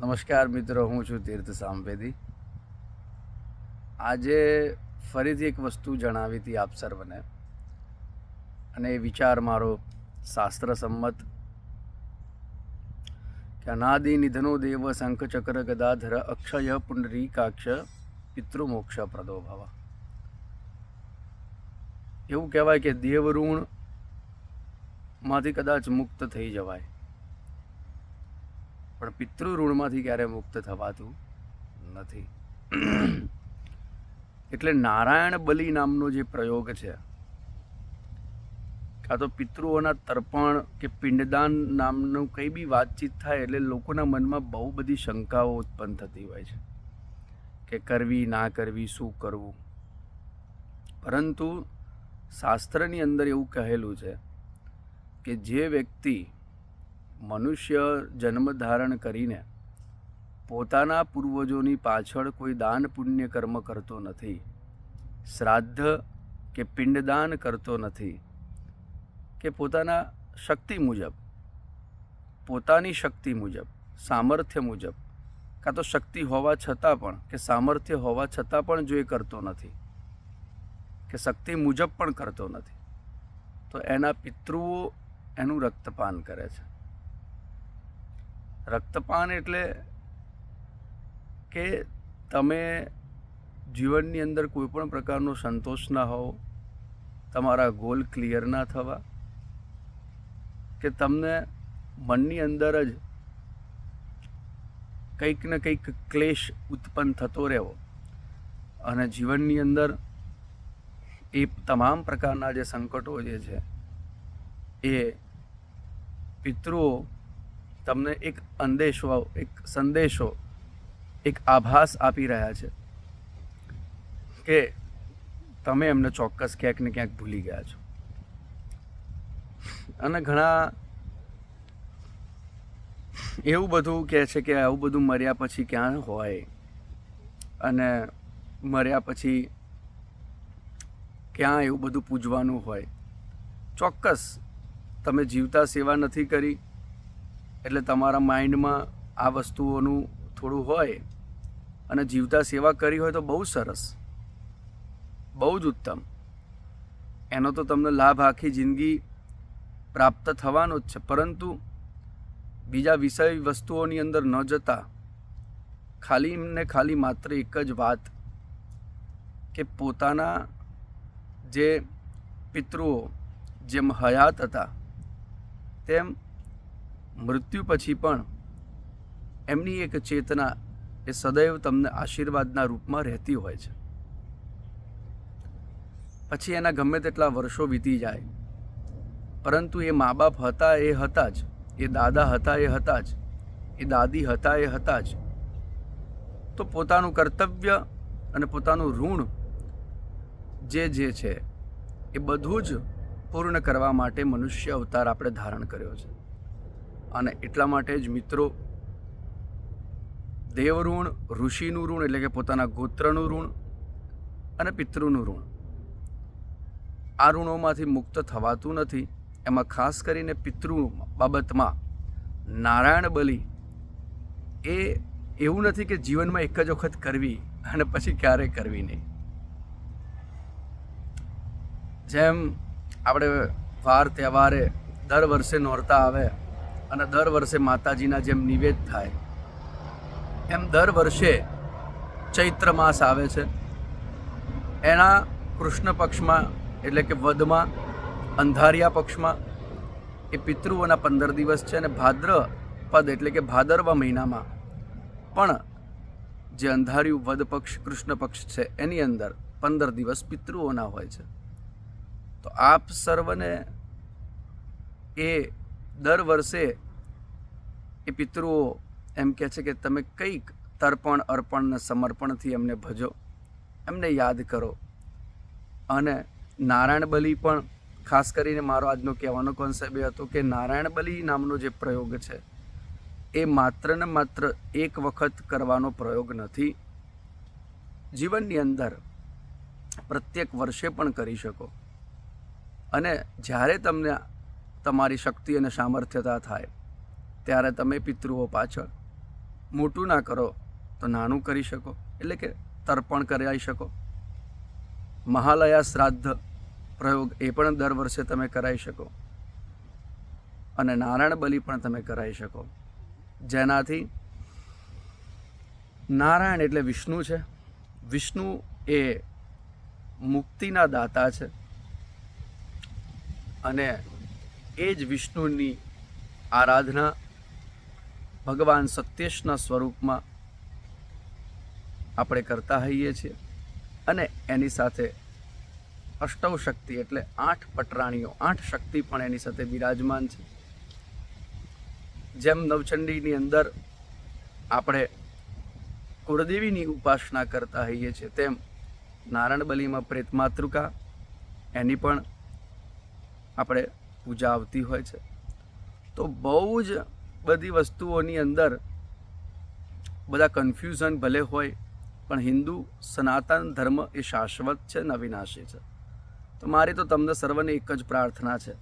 નમસ્કાર મિત્રો, હું છું તીર્થ સામવેદી. આજે ફરીથી એક વસ્તુ જણાવી હતી આપ સર્વને, અને એ વિચાર મારો શાસ્ત્ર સંમત કે અનાદિ નિધનો દેવ શંખ ચક્ર ગદાધર અક્ષય પુંડરીકાક્ષ પિતૃમોક્ષ પ્રદો ભવ. એવું કહેવાય કે દેવ ઋણમાંથી કદાચ મુક્ત થઈ જવાય. પણ પિતૃ ઋણમાંથી ક્યારે મુક્ત થવાતું નથી. એટલે નારાયણ બલિ નામનો જે પ્રયોગ છે, કાં તો પિતૃઓના તર્પણ કે પિંડદાન નામનું કંઈ બી વાતચીત થાય એટલે લોકોના મનમાં બહુ બધી શંકાઓ ઉત્પન્ન થતી હોય છે, કે કરવી, ના કરવી, શું કરવું. પરંતુ શાસ્ત્રની અંદર એવું કહેલું છે કે જે વ્યક્તિ મનુષ્ય જન્મ ધારણ કરીને પોતાના પૂર્વજોની પાછળ કોઈ દાન પુણ્ય કર્મ કરતો નથી, શ્રાદ્ધ કે પિંડદાન કરતો નથી, કે પોતાના શક્તિ મુજબ, પોતાની શક્તિ મુજબ, સામર્થ્ય મુજબ, કાં તો શક્તિ હોવા છતાં પણ, કે સામર્થ્ય હોવા છતાં પણ જો એ કરતો નથી, કે શક્તિ મુજબ પણ કરતો નથી, તો એના પિતૃઓ એનું રક્તપાન કરે છે. રક્તપાન એટલે કે તમે જીવનની અંદર કોઈપણ પ્રકારનો સંતોષ ના હોવો, તમારા ગોલ ક્લિયર ના થવા, કે તમને મનની અંદર જ કંઈક ને કંઈક ક્લેશ ઉત્પન્ન થતો રહેવો. અને જીવનની અંદર એ તમામ પ્રકારના જે સંકટો જે છે, એ પિતૃઓ તમને એક અંદેશો, એક સંદેશો, એક આભાસ આપી રહ્યા છે કે તમે એમને ચોક્કસ ક્યાંક ને ક્યાંક ભૂલી ગયા છો. અને ઘણા એવું બધું કહે છે કે આવું બધું મર્યા પછી ક્યાં હોય? અને મર્યા પછી ક્યાં એવું બધું પૂજવાનું હોય? ચોક્કસ તમે જીવતા સેવા નથી કરી. એટલે તમારા માઇન્ડમાં આ વસ્તુઓનું થોડું હોય અને જીવતા સેવા કરી હોય તો બહુ સરસ. બહુ જ ઉત્તમ. એનો તો તમને લાભ આખી જિંદગી પ્રાપ્ત થવાનો જ છે. પરંતુ બીજા વિષય વસ્તુઓની અંદર ન જતા ખાલી ને ખાલી માત્ર એક જ વાત કે પોતાના જે પિતૃઓ જેમ હયાત હતા, તેમ મૃત્યુ પછી પણ એમની એક ચેતના એ સદૈવ તમને આશીર્વાદના રૂપમાં રહેતી હોય છે. પછી એના ગમે તેટલા વર્ષો વીતી જાય, પરંતુ એ મા બાપ હતા એ હતા જ, એ દાદા હતા એ હતા જ, એ દાદી હતા એ હતા જ. તો પોતાનું કર્તવ્ય અને પોતાનું ઋણ જે જે છે એ બધું જ પૂર્ણ કરવા માટે મનુષ્ય અવતાર આપણે ધારણ કર્યો છે. અને એટલા માટે જ મિત્રો દેવ ઋણ ઋષિનું ઋણ એટલે કે પોતાના ગોત્રનું ઋણ અને પિતૃનું ઋણ. આ ઋણોમાંથી મુક્ત થવાતું નથી. એમાં ખાસ કરીને પિતૃ બાબતમાં નારાયણ બલિ એ એવું નથી કે જીવનમાં એક જ વખત કરવી અને પછી ક્યારેય કરવી નહીં. જેમ આપણે વાર તહેવારે દર વર્ષે નોરતા આવે અને દર વર્ષે માતાજીના જેમ નિવેદ થાય. એમ દર વર્ષે ચૈત્ર માસ આવે છે. એના કૃષ્ણ પક્ષમાં, એટલે કે વદમાં, અંધારિયા પક્ષમાં, એ પિતૃઓના પંદર દિવસ છે અને ભાદ્રપદ એટલે કે ભાદરવા મહિનામાં. પણ જે અંધારિયું વદ પક્ષ, કૃષ્ણ પક્ષ છે, એની અંદર પંદર દિવસ પિતૃઓના હોય છે. તો આપ સર્વને એ દર વર્ષે એ પિતૃઓ એમ કહે છે કે તમે કંઈક તર્પણ, અર્પણ ને સમર્પણથી એમને ભજો. એમને યાદ કરો. અને નારાયણ બલિ પણ ખાસ કરીને મારો આજનો કહેવાનો કોન્સેપ્ટ એ હતો કે નારાયણ બલિ નામનો જે પ્રયોગ છે, એ માત્ર ને માત્ર એક વખત કરવાનો પ્રયોગ નથી. જીવનની અંદર પ્રત્યેક વર્ષે પણ કરી શકો. અને જ્યારે તમને તમારી શક્તિ અને સામર્થ્યતા થાય ત્યારે તમે પિતૃઓ પાછળ મોટું ના કરો તો નાનું કરી શકો, એટલે કે તર્પણ કરાવી શકો. મહાલયા શ્રાદ્ધ પ્રયોગ એ પણ દર વર્ષે તમે કરાવી શકો. અને નારાયણ બલિ પણ તમે કરાવી શકો. જેનાથી નારાયણ એટલે વિષ્ણુ છે. વિષ્ણુ એ મુક્તિના દાતા છે. અને એ જ વિષ્ણુની આરાધના ભગવાન સત્યેશના સ્વરૂપમાં આપણે કરતા હોઈએ છીએ અને એની સાથે અષ્ટવ શક્તિ એટલે આઠ પટરાણીઓ, આઠ શક્તિ પણ એની સાથે બિરાજમાન છે. જેમ નવચંડીની અંદર આપણે કુળદેવીની ઉપાસના કરતા હોઈએ છીએ, તેમ નારાયણ બલીમાં પ્રેત માતૃકા એની પણ આપણે પૂજા આવતી હોય છે. તો બહુ જ બધી વસ્તુઓની અંદર બધા કન્ફ્યુઝન ભલે હોય, પણ હિન્દુ સનાતન ધર્મ એ શાશ્વત છે ને અવિનાશી છે. તો મારી તો તમને સર્વને એક જ પ્રાર્થના છે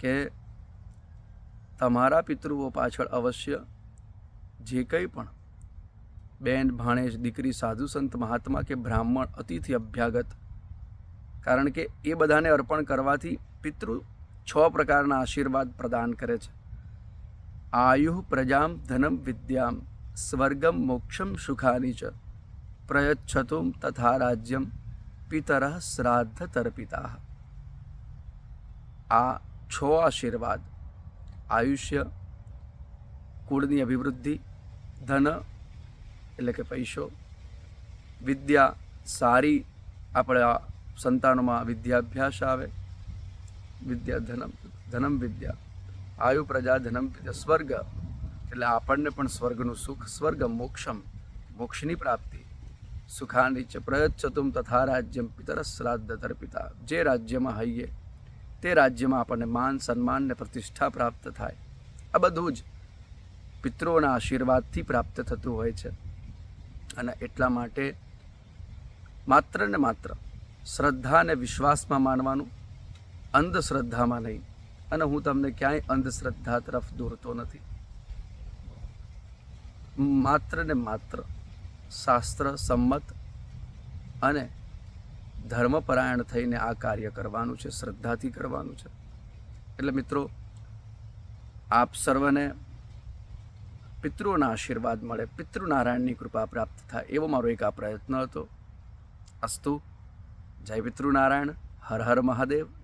કે તમારા પિતૃઓ પાછળ અવશ્ય જે કંઈ પણ બેન, ભાણેજ, દીકરી, સાધુ, સંત, મહાત્મા કે બ્રાહ્મણ, અતિથિ, અભ્યાગત, કારણ કે એ બધાને અર્પણ કરવાથી પિતૃ છ પ્રકારના આશીર્વાદ પ્રદાન કરે છે. આયુ પ્રજામ ધનમ વિદ્યામ સ્વર્ગમ મોક્ષમ સુખાની ચ પ્રયચ્છતુમ તથા રાજ્યમ પિતર શ્રાદ્ધ તર્પિતા આ છ આશીર્વાદ આયુષ્ય કુળની અભિવૃદ્ધિ ધન એટલે કે પૈસો વિદ્યા સારી આપણા સંતાનોમાં વિદ્યાભ્યાસ આવે વિદ્યા ધનમ ધનમ વિદ્યા આયુ પ્રજા ધનમ સ્વર્ગ, એટલે આપણને પણ સ્વર્ગનું સુખ, સ્વર્ગ મોક્ષમ, મોક્ષની પ્રાપ્તિ. સુખાની ચ પ્રયચ્છતું તથા રાજ્યમ પિતર શ્રાદ્ધ તર્પિતા જે રાજ્યમાં હઈએ, તે રાજ્યમાં આપણને માન, સન્માન ને પ્રતિષ્ઠા પ્રાપ્ત થાય. આ બધું જ પિતૃઓના આશીર્વાદથી પ્રાપ્ત થતું હોય છે. અને એટલા માટે માત્ર ને માત્ર શ્રદ્ધા અને વિશ્વાસમાં માનવાનું અંધશ્રદ્ધામાં નહીં. અને હું તમને ક્યાંય અંધશ્રદ્ધા તરફ દોરતો નથી. માત્ર ને માત્ર શાસ્ત્ર, સંમત અને ધર્મપરાયણ થઈને આ કાર્ય કરવાનું છે, શ્રદ્ધાથી કરવાનું છે. એટલે મિત્રો, આપ સર્વને પિતૃઓના આશીર્વાદ મળે, પિતૃનારાયણની કૃપા પ્રાપ્ત થાય એવો મારો એક આ પ્રયત્ન હતો. અસ્તુ, જય પિતૃનારાયણ, હર હર મહાદેવ.